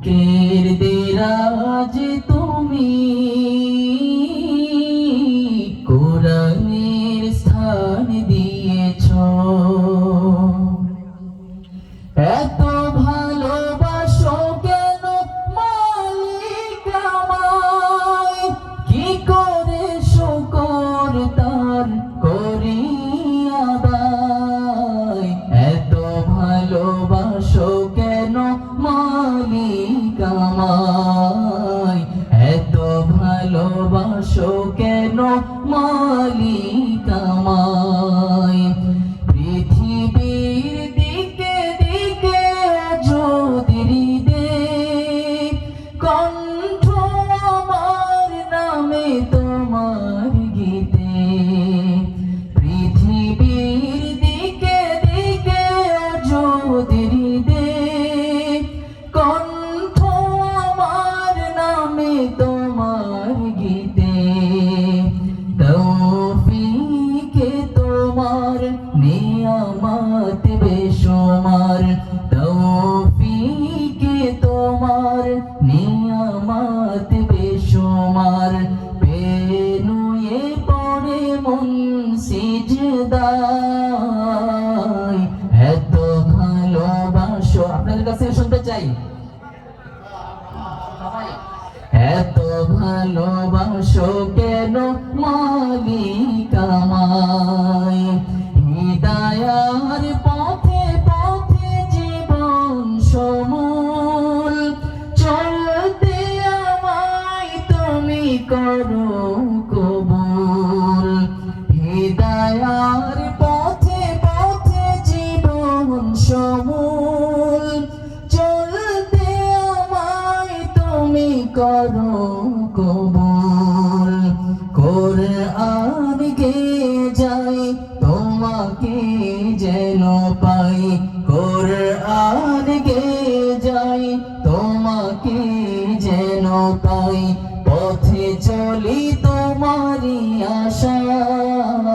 বুকের দেরাজ কেন মালিক? তোমার নিয়ামত বেশুমার। পেনুয়ে পড়ে মন সিজদায়। এত ভালোবাসো। আপনাদের কাছে শুনতে চাই। এত ভালোবাসো কেন মালিক আমায় করো কবুল। হৃদয়ার পথে পথে জীবন সমূল। চলতে আমায় তুমি করো কবুল। কোরআন গে যাই, তোমাকে যেন পাই। কোরআন গে যাই, তোমাকে যেন পাই। পথে চলি তোমারি আশায়।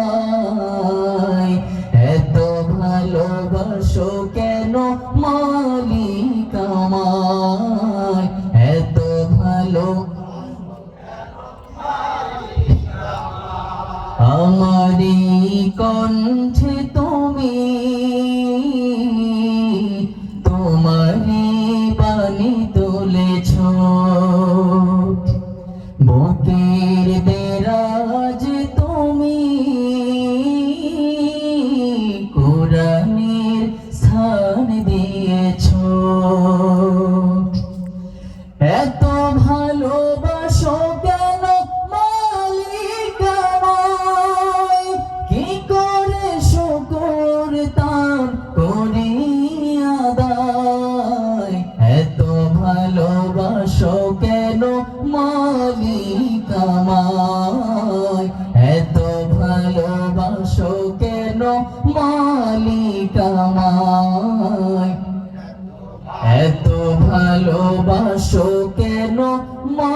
এত ভালোবাসো কেন মালিক আমায়? এত ভালো আমারি কণ্ঠে তুমি মালিক আমায় এত ভালোবাসো কেন মালিক আমায় এত ভালোবাসো কেন মা